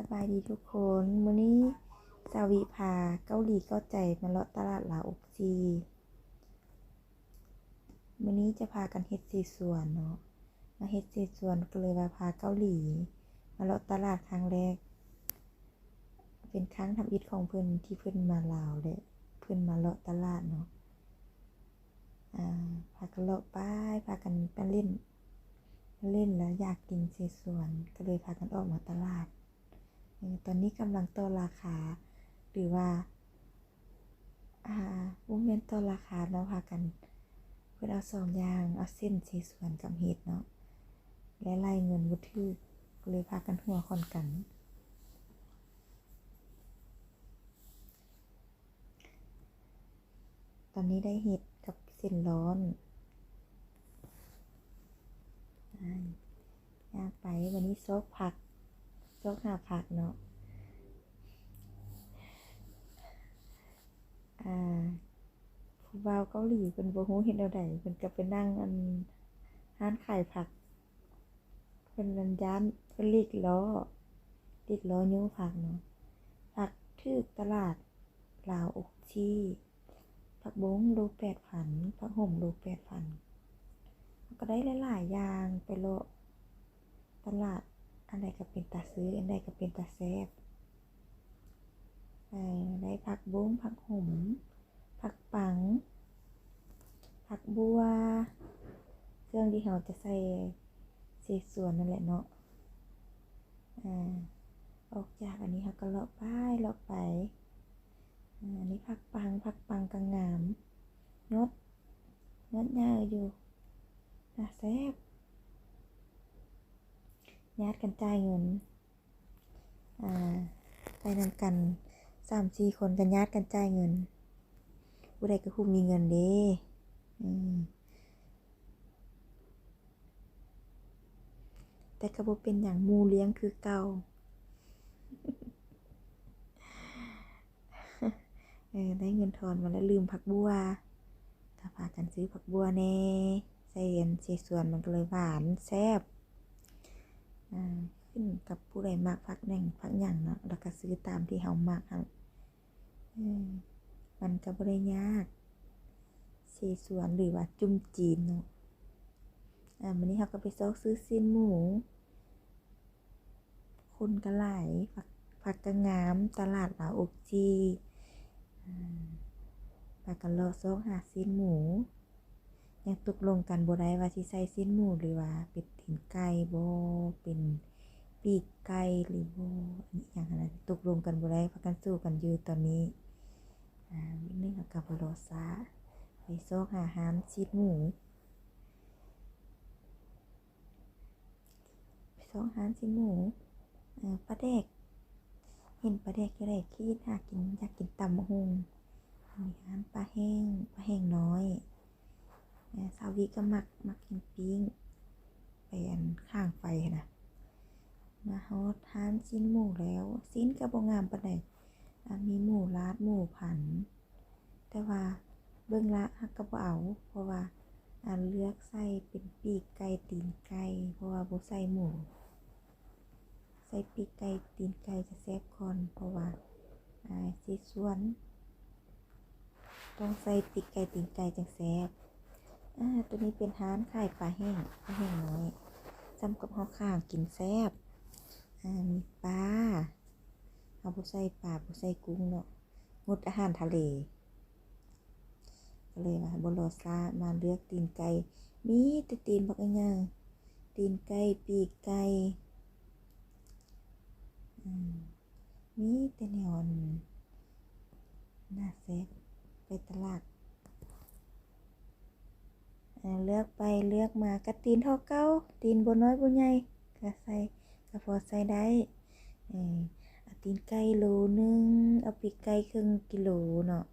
สบายดีทุกคนมื้อนี้สาวิพาเกาหลีเก้าใจมาเลาะตลาดลาวอกจีมื้อนี้จะพากันเฮ็ดสีสวนเนาะมาเฮ็ดสีสวนก็เลยว่าพาเกาหลี มาเลาะตลาดครั้งแรก เป็นครั้งทำอิฐของเพิ่อนที่เพิ่อนมาลาวเด้เพิ่อนมาเลาะตลาดเนาะอ่าพากันเลาะไปพากันไปเล่น เล่นแล้วอยากกินเสสวนก็เลยพากันออกมาตลาด ตอนนี้กำลังต่อราคา หรือว่าอ่าวุ้งเมนต่อราคาเนาะพากัน เพื่อเอาสองอย่าง เอาเส้นเสสวนกับเห็ดเนาะและไล่เงินวุทือก็เลยพากันหัวคอนกันตอนนี้ได้เห็ดกับเส้นร้อนอยางไปวันนี้ซกผัก ซกหาผักเนาะอ่าผู้บ่าวเกาหลีเป็นบ่ฮู้เฮ็ดแนวใดเพิ่นก็ไปนั่งอันร้านขายผักเพิ่นนันย้านเพิ่นลีกล้อลีกล้อยู้ผักเนาะผักถึกตลาดลาวอกชีผักบงโล8,000ผักห่มโล8,000ก็ได้หลายๆอย่างไปโลตลาด อันใดก็เป็นตาซื้อ อันใดก็เป็นตาแซ่บได้ผักบุ้งผักหมผักปัง ผักบัว เครื่องที่เราจะใส่เศษส่วนนั่นแหละเนาะอ่าออกจากอันนี้เราก็เลาะไปเลาะไปอันนี้ผักปังผักปังกระงามยดยดยาวอยู่น่าแซ่บ ญาติกันจ่ายเงินอ่าไปนำกันสามสี่คนกันญาติกันจ่ายเงินผู้ใดก็คุมมีเงินเด้อืมแต่ก็บ่เป็นอย่างมูเลี้ยงคือเก่าเออได้เงินทอนมาแล้วลืมผักบัวก็พากันซื้อผักบัวแน่ใส่เย็นใส่ส่วนมันก็เลยหวานแซ่บ ขึ้นกับผู้ใดมักพักแหน่งพักหยังเนาะแล้วก็ซื้อตามที่เฮามักหั่นเออมันก็บ่ได้ยากเสสวนหรือว่าจุ่มจีนเนาะอ่าวันนี้เฮาก็ไปซอกซื้อซีนหมู คนก็หลายผักผักก็งามตลาดลาอกจีอ่าพากันเลซอกหาซีนหมู ยังตกลงกันบ่ได้ว่าสิใส่สิ้นหมูหรือว่าเป็นตีนไก่บ่เป็นปีกไก่หรือบ่อันนี้อย่างนั้นตกลงกันบ่ได้พากันสู้กันอยู่ตอนนี้อ่าวินึงก็บ่รอช้าไปซอกหาหารชิ้นหมูไปซอกอาหารชิ้นหมูเออปลาแดกเห็นปลาแดกอยู่ได้คิดหากินอยากกินตำบักหุ่งมีหารปลาแห้งปลาแห้งน้อย สาวีก็มักมักกินปิ้งไปอันข้างไฟนะมาฮอดทานชิ้นหมูแล้วชิ้นก็บ่งามปานใดมีหมูลาดหมูผัน แต่ว่าเบิ่งละฮักก็บ่เอา เพราะว่าอันเลือกใส่เป็นปีกไก่ตีนไก่เพราะว่าบ่ใส่หมูใส่ปีกไก่ตีนไก่จะแซ่บก่อนเพราะว่าอ่าสิส่วน ต้องใส่ปีกไก่ตีนไก่จังแซ่บ อ่าตัวนี้เป็นร้านขายปลาแห้งปลาแห้งน้อยจำกับข้าวข้างกินแซ่บอ่ามีปลาเอาผู้ใส่ปลาผู้ใส่กุ้งเนาะงดอาหารทะเลก็เลยว่าบรอซามาเลือกตีนไก่มีแต่ตีนบักง่ายตีนไก่ปีกไก่มีแต่แนวอันน่าแซ่บไปตลาด เลือกไปเลือกมากระตีนเท่าเก้าตีนบนน้อยบนใหญ่ก็ใส่ก็พอใส่ได้เออเอาตีนไก่โลนึงเอาปีกไก่ครึ่งกิโลเนาะ